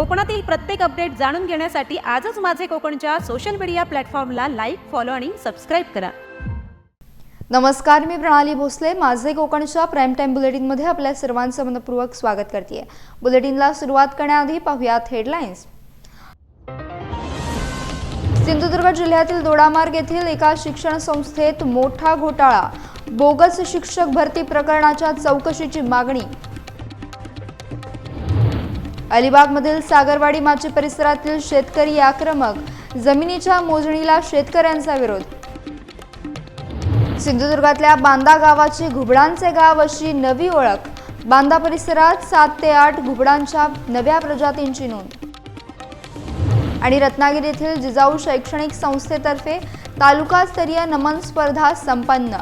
कोकणातील प्रत्येक अपडेट जाणून घेण्यासाठी आजच माझे कोकणच्या सोशल मीडिया प्लॅटफॉर्मला लाईक फॉलो आणि सबस्क्राईब करा. नमस्कार मी प्रणाली भोसले. माझे कोकणच्या प्राईम टाईम बुलेटिनमध्ये आपल्या सर्वांचं मनपूर्वक स्वागत करते बुलेटिनला सुरुवात करण्याआधी पाहूयात हेडलाईन्स सिंधुदुर्ग जिल्ह्यातील दोडामार्ग येथील एका शिक्षण संस्थेत मोठा घोटाळा. बोगस शिक्षक भरती प्रकरणाच्या चौकशीची मागणी. अलिबागमधील सागरवाडी माची परिसरातील शेतकरी आक्रमक जमिनीच्या मोजणीला शेतकऱ्यांचा विरोध. सिंधुदुर्गातल्या बांदा गावाची घुबडांचे गाव अशी नवी ओळख. बांदा परिसरात सात ते आठ घुबडांच्या नव्या प्रजातींची नोंद. आणि रत्नागिरी येथील जिजाऊ शैक्षणिक संस्थेतर्फे तालुकास्तरीय नमन स्पर्धा संपन्न.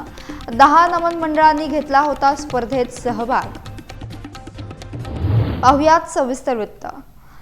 दहा नमन मंडळांनी घेतला होता स्पर्धेत सहभाग. पाहुयात सविस्तर वृत्त.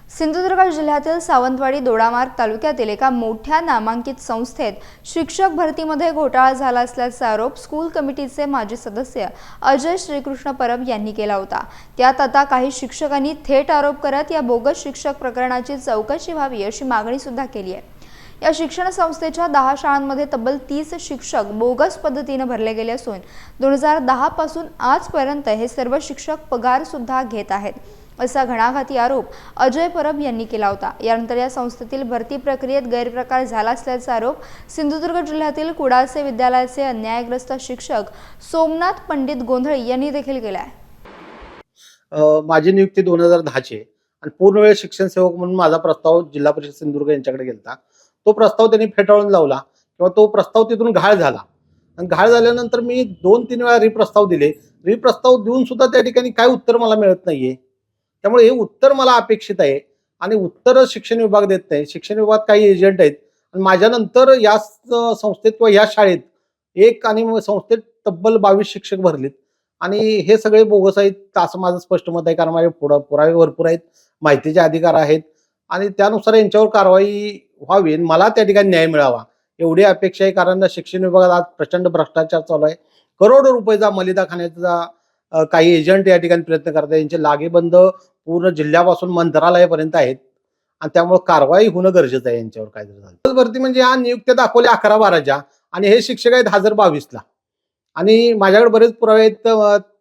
सिंधुदुर्ग जिल्ह्यातील सावंतवाडी दोडामार्ग तालुक्यातील एका मोठ्या नामांकित संस्थेत शिक्षक भरतीमध्ये घोटाळा झाला असल्याचा आरोप स्कूल कमिटीचे माजी सदस्य अजय श्रीकृष्ण परब यांनी केला होता. त्यात आता काही शिक्षकांनी थेट आरोप करत या बोगस शिक्षक प्रकरणाची चौकशी व्हावी अशी मागणी सुद्धा केली आहे. या शिक्षण संस्थेच्या दहा शाळांमध्ये तब्बल तीस शिक्षक बोगस पद्धतीनं भरले गेले असून दोन हजार दहापासून आजपर्यंत हे सर्व शिक्षक पगारसुद्धा घेत आहेत. असा घणाघाती आरोप अजय परब यांनी केला होता. यानंतर या संस्थेतील भरती प्रक्रियेत गैरप्रकार झाला असल्याचा आरोप सिंधुदुर्ग जिल्ह्यातील कुडाळचे विद्यालयाचे अन्यायग्रस्त शिक्षक सोमनाथ पंडित गोंधळी यांनी देखील केला आहे माझी नियुक्ती दोन हजार दहाची आणि पूर्ण वेळ शिक्षण सेवक म्हणून माझा प्रस्ताव जिल्हा परिषद सिंधुदुर्ग यांच्याकडे गेला तो प्रस्ताव त्यांनी फेटाळून लावला किंवा तो प्रस्ताव तिथून घाळ झाला. आणि घाळ झाल्यानंतर मी दोन तीन वेळा रिप्रस्ताव दिले. रिप्रस्ताव देऊन सुद्धा त्या ठिकाणी काय उत्तर मला मिळत नाहीये. त्यामुळे हे उत्तर मला अपेक्षित आहे. आणि उत्तर शिक्षण विभाग देत नाही. शिक्षण विभागात काही एजंट आहेत. आणि माझ्यानंतर या संस्थेत किंवा या शाळेत एक आणि संस्थेत तब्बल बावीस शिक्षक भरलेत. आणि हे सगळे बोगस आहेत. असं माझं स्पष्ट मत आहे. कारण माझे पुरा पुरावे भरपूर आहेत. माहितीचे अधिकार आहेत. आणि त्यानुसार यांच्यावर कारवाई व्हावी आणि मला त्या ठिकाणी न्याय मिळावा. एवढी अपेक्षा आहे. कारण शिक्षण विभागात आज प्रचंड भ्रष्टाचार चालू आहे. करोडो रुपयेचा मलिदा खाण्याचा काही एजंट या ठिकाणी प्रयत्न करतात यांचे लागेबंद पूर्ण जिल्ह्यापासून मंत्रालयापर्यंत आहेत. आणि त्यामुळे कारवाई होणं गरजेचं आहे यांच्यावर काय जर झालं. भरती म्हणजे या नियुक्त्या दाखवल्या अकरा बाराच्या आणि हे शिक्षक आहेत हजार बावीसला. आणि माझ्याकडे बरेच पुरावे आहेत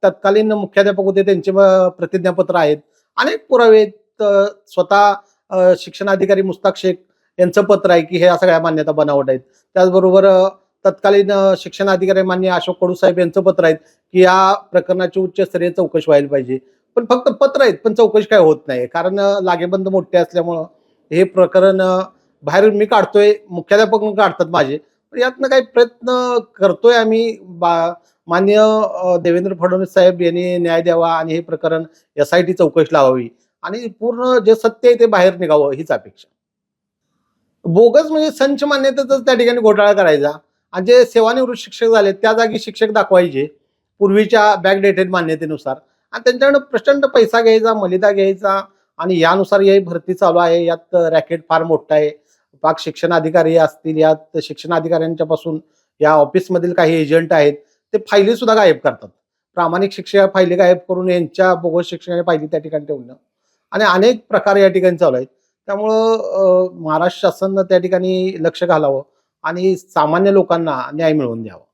तत्कालीन मुख्याध्यापक होते त्यांचे प्रतिज्ञापत्र आहेत. अनेक पुरावे आहेत स्वतः शिक्षणाधिकारी मुस्ताक शेख यांचं पत्र आहे की हे सगळ्या मान्यता बनावट आहेत. त्याचबरोबर तत्कालीन शिक्षणाधिकारी मान्य अशोक कडू साहेब यांचं पत्र आहेत की या प्रकरणाची उच्चस्तरीय चौकशी व्हायला पाहिजे. पण फक्त पत्र आहेत पण चौकशी काय होत नाही. कारण लागेबंद मोठे असल्यामुळं हे प्रकरण बाहेरून बाहेर मी काढतोय मुख्याध्यापक काढतात माझे. पण यातनं काही प्रयत्न करतोय आम्ही. बा मान्य देवेंद्र फडणवीस साहेब यांनी न्याय द्यावा आणि हे प्रकरण एस आय टी चौकशी लावावी. आणि पूर्ण जे सत्य आहे ते बाहेर निघावं हीच अपेक्षा. बोगस म्हणजे संच मान्यतेचाच त्या ठिकाणी घोटाळा करायचा. आणि जे सेवानिवृत्त शिक्षक झाले त्या जागी शिक्षक दाखवायचे पूर्वीच्या बॅकडेटेड मान्यतेनुसार. आणि त्यांच्याकडे प्रचंड पैसा घ्यायचा मलिदा घ्यायचा आणि यानुसार ही भरती चालू आहे. यात रॅकेट फार मोठं आहे. पाक शिक्षण अधिकारी असतील यात शिक्षण अधिकाऱ्यांच्या पासून या ऑफिसमधील काही एजंट आहेत ते फायली सुद्धा गायब करतात. प्रामाणिक शिक्षक फायली गायब करून यांच्या बोगस शिक्षकाने फायली त्या ठिकाणी ठेवणं. आणि अनेक प्रकार या ठिकाणी चालू आहेत. त्यामुळं महाराष्ट्र शासनानं त्या ठिकाणी लक्ष घालावं आणि सामान्य लोकांना न्याय मिळवून द्यावा.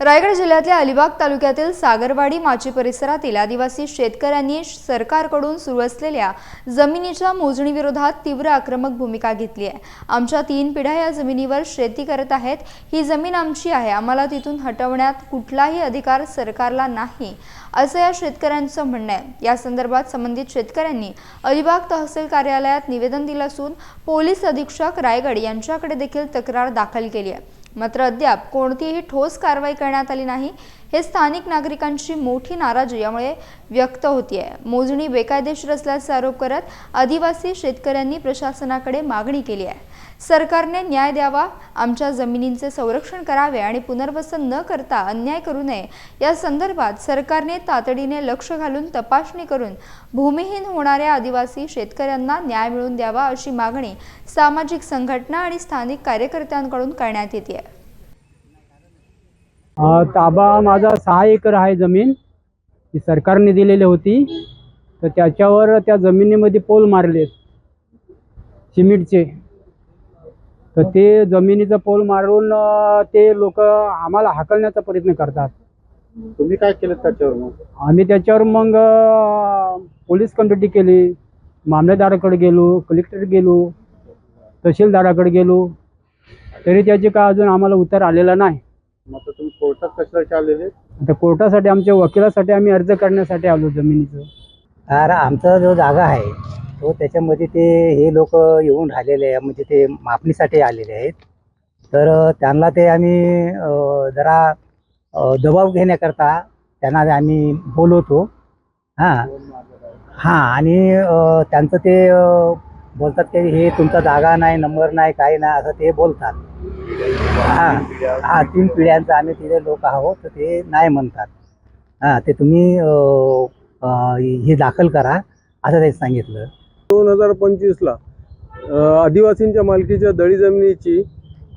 रायगड जिल्ह्यातल्या अलिबाग तालुक्यातील सागरवाडी माची परिसरातील आदिवासी शेतकऱ्यांनी सरकारकडून सुरू असलेल्या जमिनीच्या मोजणीविरोधात तीव्र आक्रमक भूमिका घेतली आहे. आमच्या तीन पिढ्या या जमिनीवर शेती करत आहेत. ही जमीन आमची आहे. आम्हाला तिथून हटवण्यात कुठलाही अधिकार सरकारला नाही असं या शेतकऱ्यांचं म्हणणं आहे. या संदर्भात संबंधित शेतकऱ्यांनी अलिबाग तहसील कार्यालयात निवेदन दिलं असून पोलीस अधीक्षक रायगड यांच्याकडे देखील तक्रार दाखल केली आहे. मात्र अद्याप कोणतीही ठोस कारवाई करण्यात आली नाही. हे स्थानिक नागरिकांची मोठी नाराजी यामुळे व्यक्त होतीये. मोजणी बेकायदेशीर असल्याचा आरोप करत आदिवासी शेतकऱ्यांनी प्रशासनाकडे मागणी केली आहे. सरकारने न्याय द्यावा आमच्या जमिनींचे संरक्षण करावे आणि पुनर्वसन न करता अन्याय करू नये. या संदर्भात सरकारने तातडीने लक्ष घालून तपासणी करून भूमिहीन होणाऱ्या आदिवासी शेतकऱ्यांना न्याय मिळवून द्यावा अशी मागणी सामाजिक संघटना आणि स्थानिक कार्यकर्त्यांकडून करण्यात येते आहे ताबा माझा सहा एकर आहे जमीन. ती सरकारने दिलेली होती. तर त्याच्यावर त्या जमिनीमध्ये पोल मारलेत. सिमेंटचे. तर ते जमिनीचा पोल मारून ते लोक आम्हाला हाकलण्याचा प्रयत्न करतात. तुम्ही काय केलं त्याच्यावर मग? आम्ही त्याच्यावर मग पोलीस कंप्लेंट केली मामलेदाराकडे गेलो कलेक्टर गेलो तहसीलदाराकडे गेलो. तरी त्याचे काय अजून आम्हाला उत्तर आलेला नाही. तुम्ही कोर्टात कशासाठी आलेले? आता कोर्टासाठी आमच्या वकिलासाठी आम्ही अर्ज करण्यासाठी आलो जमिनीचं. कारण आमचा जो जागा आहे तो त्याच्यामध्ये ते हे लोक येऊन राहिलेले आहे म्हणजे ते मापणीसाठी आलेले आहेत. तर त्यांना ते आम्ही जरा दबाव घेण्याकरता त्यांना आम्ही बोलवतो. हां. हां आणि त्यांचं ते बोलतात की हे तुमचा जागा नाही नंबर नाही काही नाही असं ते बोलतात. हां. हां तीन पिढ्यांचं आम्ही तिथे लोक आहोत तर ते नाही म्हणतात. हां ते तुम्ही हे दाखल करा असं त्यांनी सांगितलं. दोन हजार पंचवीसला आदिवासींच्या मालकीच्या दळी जमिनीची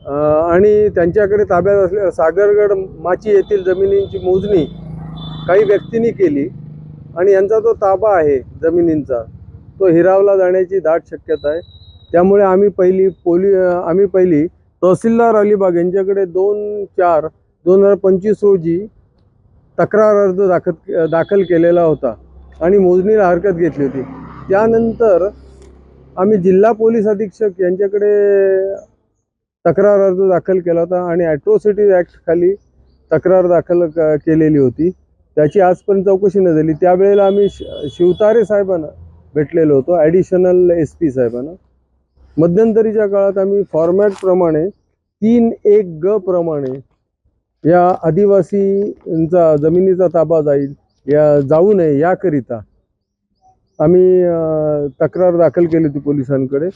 आणि त्यांच्याकडे ताब्यात असलेल्या सागरगड माची येथील जमिनींची मोजणी काही व्यक्तींनी केली आणि यांचा जो ताबा आहे जमिनींचा तो हिरावला जाण्याची दाट शक्यता आहे. त्यामुळे आम्ही पहिली पोली आम्ही पहिली तहसीलदार अलिबाग यांच्याकडे दोन चार दोन हजार पंचवीस रोजी तक्रार अर्ज दाखल दाखल केलेला होता आणि मोजणीला हरकत घेतली होती. त्यानंतर आम्ही जिल्हा पोलीस अधीक्षक यांच्याकडे तक्रार अर्ज दाखल केला होता आणि ॲट्रॉसिटीज ॲक्टखाली तक्रार दाखल क- केलेली होती. त्याची आजपर्यंत चौकशी न झाली. त्यावेळेला आम्ही शि- शिवतारे साहेबांना भेटलेलो होतो ॲडिशनल एस पी साहेबांना. मध्यंतरीच्या काळात आम्ही फॉर्मॅटप्रमाणे तीन एक ग प्रमाणे या आदिवासींचा जमिनीचा ताबा जाईल या जाऊ नये याकरिता आम्ही तक्रार दाखल केली होती पोलिसांकडे.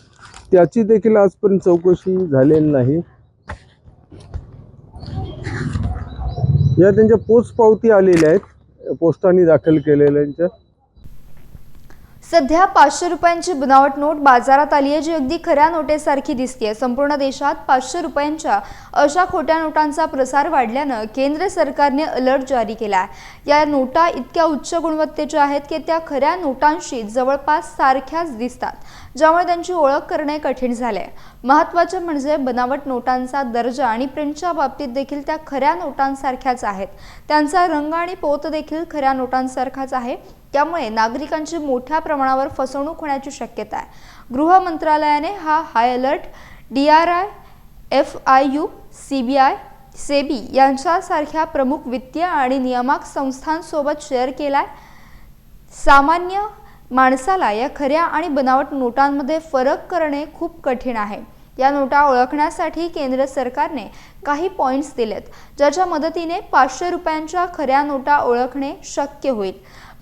त्याची देखील आजपर्यंत चौकशी झालेली नाही. या त्यांच्या पोचपावती आलेल्या आहेत पोस्टाने दाखल केलेल्यांच्या सध्या पाचशे रुपयांची बनावट नोट बाजारात आली आहे जी अगदी खऱ्या नोटेसारखी दिसते संपूर्ण देशात पाचशे रुपयांच्या अशा खोट्या नोटांचा प्रसार वाढल्यानं केंद्र सरकारने अलर्ट जारी केला आहे या नोटा इतक्या उच्च गुणवत्तेच्या आहेत की त्या खऱ्या नोटांशी जवळपास सारख्याच दिसतात ज्यामुळे त्यांची ओळख करणे कठीण झाले महत्त्वाचे म्हणजे बनावट नोटांचा दर्जा आणि प्रिंटच्या बाबतीत देखील त्या खऱ्या नोटांसारख्याच आहेत. त्यांचा रंग आणि पोत देखील खऱ्या नोटांसारखाच आहे. त्यामुळे नागरिकांची मोठ्या प्रमाणावर फसवणूक होण्याची शक्यता आहे. गृह मंत्रालयाने हा high alert D R I F I U C B I SEBI यांच्यासारख्या प्रमुख वित्तीय आणि नियामक संस्थांसोबत शेअर केला आहे सामान्य माणसाला या खऱ्या आणि बनावट नोटांमध्ये फरक करणे खूप कठीण आहे. या नोटा ओळखण्यासाठी केंद्र सरकारने काही पॉईंट्स दिलेत. ज्याच्या मदतीने पाचशे रुपयांच्या खऱ्या नोटा ओळखणे शक्य होईल.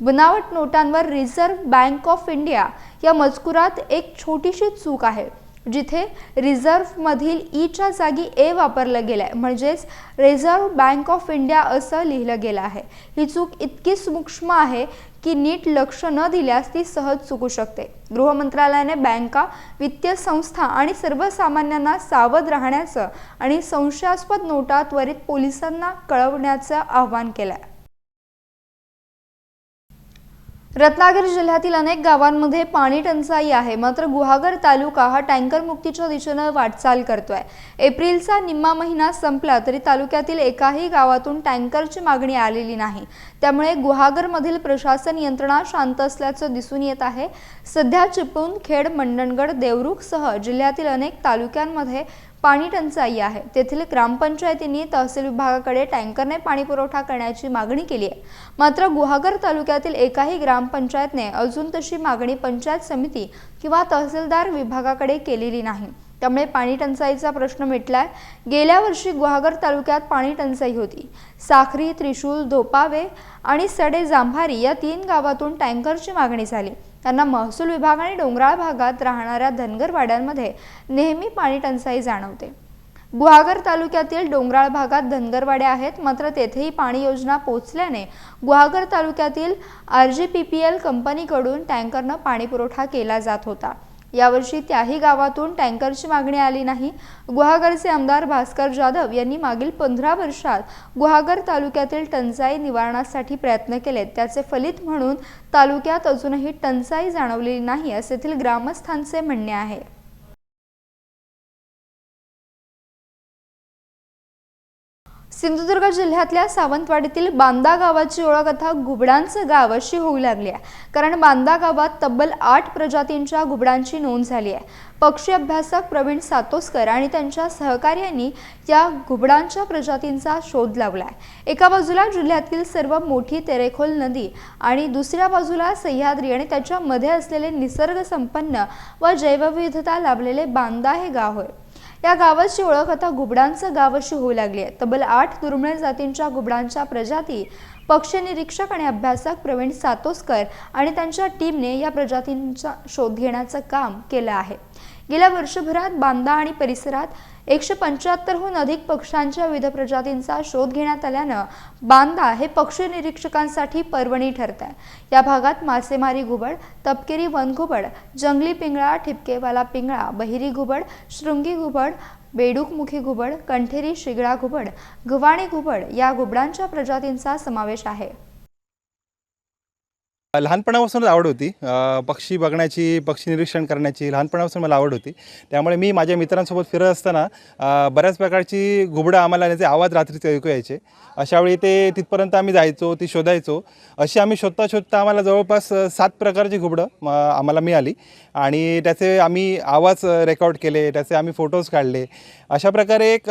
बनावट नोटांवर रिझर्व्ह बँक ऑफ इंडिया या मजकुरात एक छोटीशी चूक आहे जिथे रिझर्व्हमधील e ईच्या जागी ए वापरलं गेलं आहे म्हणजेच रिझर्व्ह बँक ऑफ इंडिया असं लिहिलं गेलं आहे. ही चूक इतकी सूक्ष्म आहे की नीट लक्ष न दिल्यास ती सहज चुकू शकते. गृह मंत्रालयाने बँका वित्तीय संस्था आणि सर्वसामान्यांना सावध राहण्याचं आणि संशयास्पद नोटा त्वरित पोलिसांना कळवण्याचं आवाहन केलं आहे रत्नागिरी जिल्ह्यातील अनेक गावांमध्ये पाणी टंचाई आहे. मात्र गुहागर तालुका हा टँकर मुक्तीच्या दिशेनं वाटचाल करतोय. एप्रिलचा निम्मा महिना संपला तरी तालुक्यातील एकाही गावातून टँकरची मागणी आलेली नाही. त्यामुळे गुहागरमधील प्रशासन यंत्रणा शांत असल्याचं दिसून येत आहे. सध्या चिपळूण खेड मंडणगड देवरुखसह जिल्ह्यातील अनेक तालुक्यांमध्ये पाणी टंचाई आहे. तेथील ग्रामपंचायतींनी तहसील विभागाकडे टँकरने पाणी पुरवठा करण्याची मागणी केली आहे. मात्र गुहागर तालुक्यातील एकाही ग्रामपंचायतने अजून तशी मागणी पंचायत समिती किंवा तहसीलदार विभागाकडे केलेली नाही. त्यामुळे पाणी टंचाईचा प्रश्न मिटलाय. गेल्या वर्षी गुहागर तालुक्यात पाणी टंचाई होती. साखरी त्रिशूल धोपावे आणि सडे जांभारी या तीन गावातून टँकरची मागणी झाली. त्यांना महसूल विभाग आणि डोंगराळ भागात राहणाऱ्या धनगरवाड्यांमध्ये नेहमी पाणी टंचाई जाणवते. गुहागर तालुक्यातील डोंगराळ भागात धनगरवाड्या आहेत मात्र तेथेही पाणी योजना पोचल्याने गुहागर तालुक्यातील R G P P L कंपनीकडून टँकरनं पाणीपुरवठा केला जात होता. यावर्षी त्याही गावातून टँकरची मागणी आली नाही. गुहागरचे आमदार भास्कर जाधव यांनी मागील पंधरा वर्षात गुहागर तालुक्यातील टंचाई निवारणासाठी प्रयत्न केलेत. त्याचे फलित म्हणून तालुक्यात अजूनही टंचाई जाणवलेली नाही असे येथील ग्रामस्थांचे म्हणणे आहे. सिंधुदुर्ग जिल्ह्यातल्या सावंतवाडीतील बांदा गावाची ओळख आता घुबडांचं गाव अशी होऊ लागली आहे. कारण बांदा गावात तब्बल आठ प्रजातींच्या घुबडांची नोंद झाली आहे. पक्षी अभ्यासक प्रवीण सातोसकर आणि त्यांच्या सहकार्यांनी या घुबडांच्या प्रजातींचा शोध लावला आहे. एका बाजूला जिल्ह्यातील सर्व मोठी तेरेखोल नदी आणि दुसऱ्या बाजूला सह्याद्री आणि त्याच्यामध्ये असलेले निसर्गसंपन्न व जैवविविधता लाभलेले बांदा हे गाव होय या गावाची ओळख आता घुबडांचं गाव अशी होऊ लागली आहे. तब्बल आठ दुर्मिळ जातींच्या घुबडांच्या प्रजाती पक्षी निरीक्षक आणि अभ्यासक प्रवीण सातोसकर आणि त्यांच्या टीमने या प्रजातींचा शोध घेण्याचं काम केलं आहे. गेल्या वर्षभरात बांदा आणि परिसरात एकशे पंच्याहत्तरहून अधिक पक्ष्यांच्या विविध प्रजातींचा शोध घेण्यात आल्यानं बांदा हे पक्षी निरीक्षकांसाठी पर्वणी ठरत आहे या भागात मासेमारी घुबड तपकिरी वन घुबड जंगली पिंगळा ठिपकेवाला पिंगळा बहिरी घुबड शृंगी घुबड बेडूकमुखी घुबड कंठेरी शिगळा घुबड गव्हाणी घुबड या घुबडांच्या प्रजातींचा समावेश आहे. लहानपणापासूनच आवड होती. पक्षी बघण्याची पक्षी निरीक्षण करण्याची लहानपणापासून मला आवड होती. त्यामुळे मी माझ्या मित्रांसोबत फिरत असताना बऱ्याच प्रकारची घुबडं आम्हाला त्याचे आवाज रात्रीचे ऐकू यायचे. अशावेळी ते तिथपर्यंत आम्ही जायचो ती शोधायचो. अशी आम्ही शोधता शोधता आम्हाला जवळपास सात प्रकारची घुबडं आम्हाला मिळाली. आणि त्याचे आम्ही आवाज रेकॉर्ड केले त्याचे आम्ही फोटोज काढले. अशा प्रकारे एक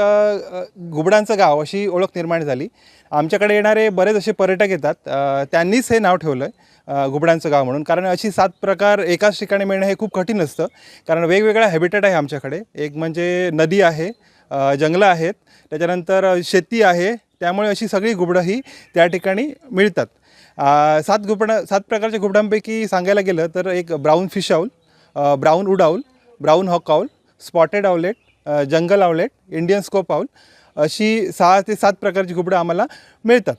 घुबडांचं गाव अशी ओळख निर्माण झाली. आमच्याकडे येणारे बरेच असे पर्यटक येतात. त्यांनीच हे नाव ठेवलं आहे घुबडांचं गाव म्हणून. कारण अशी सात प्रकार एकाच ठिकाणी मिळणं हे खूप कठीण असतं. कारण वेगवेगळ्या हॅबिटेट आहे आमच्याकडे. एक म्हणजे नदी आहे जंगलं आहेत त्याच्यानंतर शेती आहे त्यामुळे अशी सगळी घुबडं ही त्या ठिकाणी मिळतात. सात घुबडं सात प्रकारच्या घुबडांपैकी सांगायला गेलं तर एक brown fish owl brown wood owl brown hawk owl spotted owlet jungle owlet Indian scops owl अशी सहा ते सात प्रकारची घुबडं आम्हाला मिळतात.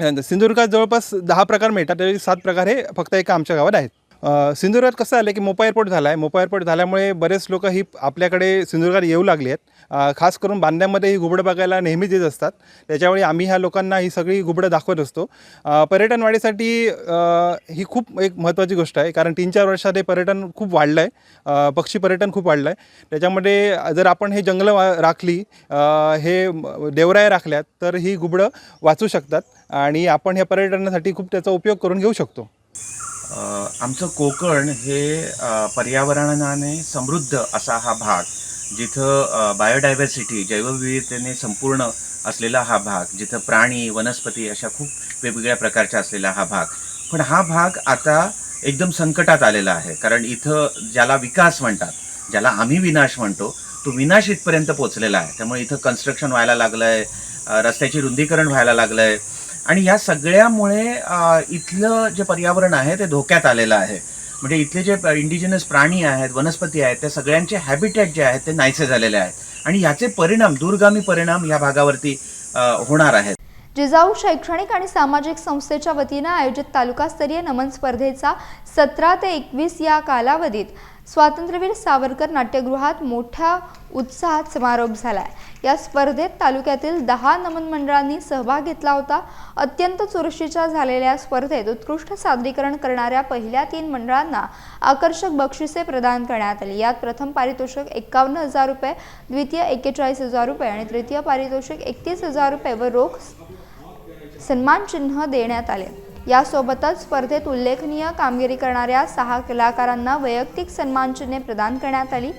सिंधुदुर्गात जवळपास दहा प्रकार मिळतात त्यापैकी सात प्रकार हे फक्त एका आमच्या गावात आहेत. सिंधुदुर्गात कसं आलं की मोपा एअरपोर्ट झाला आहे मोपा एअरपोर्ट झाल्यामुळे बरेच लोक ही आपल्याकडे सिंधुदुर्गात येऊ लागली आहेत. खास करून बांधण्यामध्ये ही घुबडं बघायला नेहमीच येत असतात. त्याच्यामुळे आम्ही ह्या लोकांना ही सगळी घुबडं दाखवत असतो. पर्यटनवाढीसाठी पर्यटन वाढीसाठी ही खूप एक महत्त्वाची गोष्ट आहे. कारण तीन चार वर्षात हे पर्यटन खूप वाढलं आहे पक्षी पर्यटन खूप वाढलं आहे त्याच्यामध्ये जर आपण हे जंगलं वा राखली हे देवराय देवराया राखल्यात तर ही घुबडं वाचू शकतात. आणि आपण ह्या पर्यटनासाठी खूप त्याचा उपयोग करून घेऊ शकतो. आमचं कोकण हे पर्यावरणाने समृद्ध असा हा भाग जिथं बायोडायव्हर्सिटी जैवविविधतेने संपूर्ण असलेला हा भाग जिथं प्राणी वनस्पती अशा खूप वेगवेगळ्या प्रकारच्या असलेला हा भाग. पण हा भाग आता एकदम संकटात आलेला आहे कारण इथं ज्याला विकास म्हणतात ज्याला आम्ही विनाश म्हणतो तो विनाश इथपर्यंत पोचलेला आहे. त्यामुळे इथं कन्स्ट्रक्शन व्हायला लागलं आहे रस्त्याची रुंदीकरण व्हायला लागलं आहे आणि या सगळ्यामुळे इथलं जे पर्यावरण आहे ते धोक्यात आलेलं आहे. म्हणजे इथले जे इंडिजिनस प्राणी आहेत वनस्पती आहेत त्या सगळ्यांचे हॅबिटॅट जे आहेत ते नाहीसे झालेले आहेत. आणि याचे परिणाम दूरगामी परिणाम या भागावरती होणार आहेत. जिजाऊ शैक्षणिक आणि सामाजिक संस्थेच्या वतीनं आयोजित तालुकास्तरीय नमन स्पर्धेचा सतरा ते एकवीस या कालावधीत स्वातंत्र्यवीर सावरकर नाट्यगृहात मोठ्या उत्साहात समारोप झाला या स्पर्धेत तालुक्यातील दहा नमन मंडळांनी सहभाग घेतला होता. अत्यंत चुरशीच्या झालेल्या स्पर्धेत उत्कृष्ट सादरीकरण करणाऱ्या पहिल्या तीन मंडळांना आकर्षक बक्षिसे प्रदान करण्यात आली. यात प्रथम पारितोषिक एक्कावन्न हजार रुपये द्वितीय एक्केचाळीस हजार रुपये आणि तृतीय पारितोषिक एकतीस हजार रुपये व रोख सन्मानचिन्ह देण्यात आले. यासोबतच स्पर्धेत उल्लेखनीय कामगिरी करणाऱ्या सहा कलाकारांना वैयक्तिक सन्मानचिन्हे प्रदान करण्यात आली.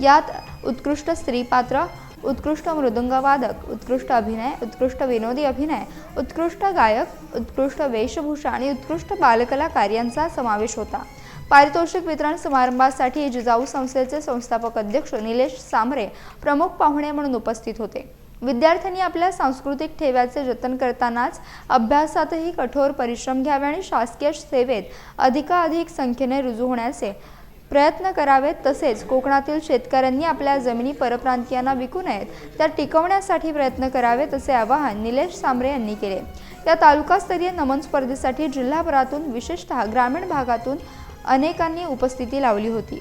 यात उत्कृष्ट स्त्रीपात्र उत्कृष्ट मृदुंगवादक उत्कृष्ट अभिनय उत्कृष्ट विनोदी अभिनय उत्कृष्ट गायक उत्कृष्ट वेशभूषा आणि उत्कृष्ट बालकलाकार यांचा समावेश होता. पारितोषिक वितरण समारंभासाठी जिजाऊ संस्थेचे संस्थापक अध्यक्ष निलेश सामरे प्रमुख पाहुणे म्हणून उपस्थित होते. विद्यार्थ्यांनी आपल्या सांस्कृतिक ठेव्याचे जतन करतानाच अभ्यासातही कठोर परिश्रम घ्यावे आणि शासकीय सेवेत अधिकाधिक संख्येने रुजू होण्याचे प्रयत्न करावेत तसेच कोकणातील शेतकऱ्यांनी आपल्या जमिनी परप्रांतीयांना विकू नयेत त्या टिकवण्यासाठी प्रयत्न करावेत असे आवाहन निलेश सांबरे यांनी केले. या तालुकास्तरीय नमन स्पर्धेसाठी जिल्हाभरातून विशेषतः ग्रामीण भागातून अनेकांनी उपस्थिती लावली होती.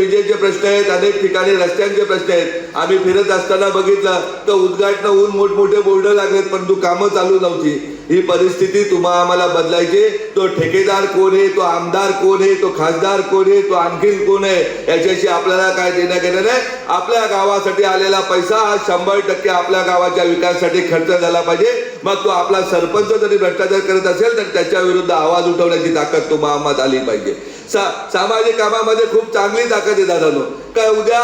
विजेचे प्रश्न आहेत अनेक ठिकाणी रस्त्यांचे प्रश्न आहेत. आम्ही फिरत असताना बघितलं तर उद्घाटन होऊन मोठमोठे बोर्ड लागलेत परंतु कामं चालू नव्हती. ही परिस्थिती तुम्हा आम्हाला बदलायची. तो ठेकेदार कोण आहे? तो आमदार कोण आहे? तो खासदार कोण आहे? तो आणखीन कोण आहे? याच्याशी आपल्याला काय देणं घेणं नाही आपल्या गावासाठी आलेला पैसा हा शंभर टक्के आपल्या गावाच्या विकासासाठी खर्च झाला पाहिजे. मग तो आपला सरपंच जरी भ्रष्टाचार करत असेल तर त्याच्या विरुद्ध आवाज उठवण्याची ताकद तुम्हा आम्हाला आली पाहिजे. सा सामाजिक कामामध्ये खूप चांगली ताकद आहे दादानो. काय उद्या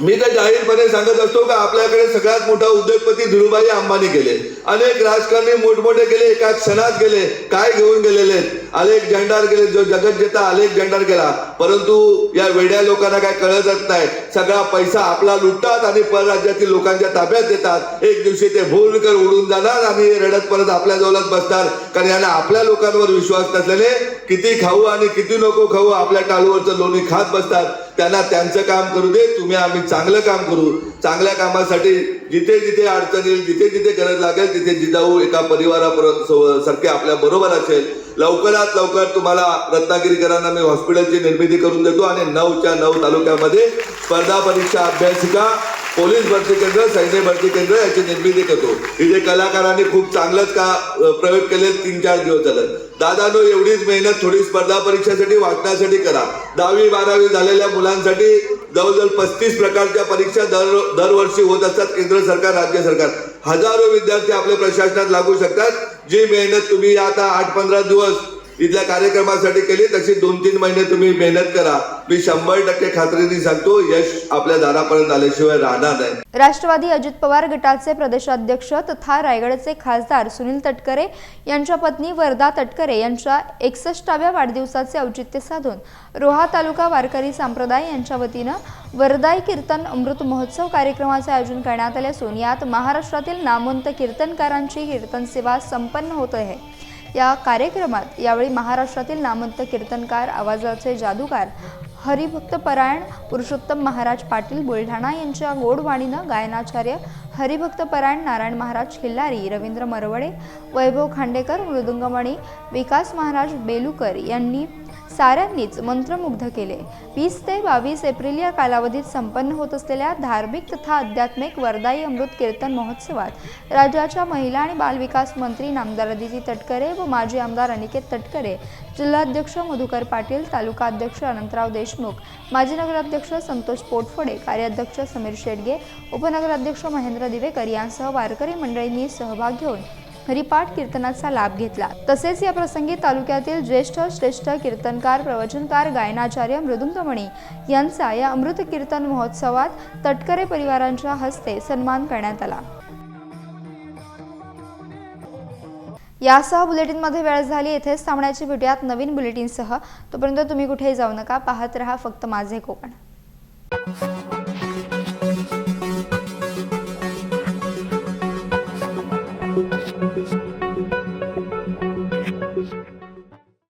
मी तर जाहीरपणे सांगत असतो का आपल्याकडे सगळ्यात मोठा उद्योगपती धीरुभाई अंबानी गेले. अनेक राजकारणी मोठमोठे गेले एका क्षणात गेले काय घेऊन गेलेले? अनेक झेंडार गेले जो जगत जेता अनेक झेंडार गेला. परंतु या वेड्या लोकांना काय कळतच नाही. सगळा पैसा आपला लुटतात आणि परराज्यातील लोकांच्या ताब्यात देतात. एक दिवशी ते भूलकर उडून जाणार आणि रडत परत आपल्या जवळच बसतात कारण यांना आपल्या लोकांवर विश्वास नसल्याने किती खाऊ आणि किती नको खाऊ आपल्या टाळूवरचं लोणी खात बसतात. त्यांना त्यांचं काम करू दे तुम्ही आम्ही चांगलं काम करू. चांगल्या कामासाठी जिथे जिथे अडचण येईल जिथे जिथे गरज लागेल तिथे जिजाऊ एका परिवारापर्यंत सारखे आपल्या बरोबर असेल. लवकरात लवकर तुम्हाला रत्नागिरीकरांना मी हॉस्पिटलची निर्मिती करून देतो आणि नऊच्या नऊ तालुक्यामध्ये स्पर्धा परीक्षा अभ्यासिका पोलीस भरती केंद्र सैन्य भरती केंद्र याची निर्मिती करतो. इथे कलाकारांनी खूप चांगलंच का प्रयोग केले तीन चार दिवस झालं. दादानो एवढीच मेहनत थोडी स्पर्धा परीक्षेसाठी वाचण्यासाठी करा. दहावी बारावी झालेल्या मुलांसाठी जवळजवळ पस्तीस प्रकारच्या परीक्षा दर दरवर्षी होत असतात केंद्र सरकार राज्य सरकार. हजारो विद्यार्थी आपल्या प्रशासनात लागू शकतात. जी मेहनत तुम्ही आता आठ पंधरा दिवस इथल्या कार्यक्रमासाठी केली तशी दोन तीन महिने तुम्ही मेहनत करा. मी शंभर टक्के खात्रीने सांगतो यश आपल्या दारापर्यंत आल्याशिवाय राहणार नाही. राष्ट्रवादी अजित पवार गटाचे प्रदेशाध्यक्ष तथा रायगडचे खासदार सुनील तटकरे यांच्या पत्नी वरदा तटकरे यांच्या एकसष्टाव्या वाढदिवसाचे औचित्य साधून रोहा तालुका वारकरी संप्रदाय यांच्या वतीनं वरदाई कीर्तन अमृत महोत्सव कार्यक्रमाचे आयोजन करण्यात आले असून यात महाराष्ट्रातील नामवंत कीर्तनकारांची कीर्तन सेवा संपन्न होत आहे. या कार्यक्रमात यावेळी महाराष्ट्रातील नामवंत कीर्तनकार आवाजाचे जादूगार हरिभक्तपरायण पुरुषोत्तम महाराज पाटील बुलढाणा यांच्या गोडवाणीनं गायनाचार्य हरिभक्तपरायण नारायण महाराज खिल्लारी रवींद्र मरवडे वैभव खांडेकर मृदुंगमणी विकास महाराज बेलुकर यांनी साऱ्यांनीच मंत्रमुग्ध केले. वीस ते बावीस एप्रिल या कालावधीत संपन्न होत असलेल्या धार्मिक तथा आध्यात्मिक वरदाई अमृत कीर्तन महोत्सवात राज्याच्या महिला आणि बालविकास मंत्री नामदार अदिती तटकरे व माजी आमदार अनिकेत तटकरे जिल्हाध्यक्ष मधुकर पाटील तालुका अध्यक्ष अनंतराव देशमुख माजी नगराध्यक्ष संतोष पोटफोडे कार्याध्यक्ष समीर शेडगे उपनगराध्यक्ष महेंद्र दिवेकर यांसह वारकरी मंडळींनी सहभाग घेऊन हरिपाठ कीर्तनाचा लाभ घेतला. तसेच या प्रसंगी तालुक्यातील ज्येष्ठ श्रेष्ठ कीर्तनकार प्रवचनकार गायनाचार्य मृदुंगमणी यांचा या अमृत कीर्तन महोत्सवात तटकरे परिवारांच्या हस्ते सन्मान करण्यात आला. यासह बुलेटिनमध्ये वेळ झाली. येथेच थांबण्याची भेटूयात नवीन बुलेटिनसह. तोपर्यंत तुम्ही कुठेही जाऊ नका. पाहत रहा फक्त माझे कोकण.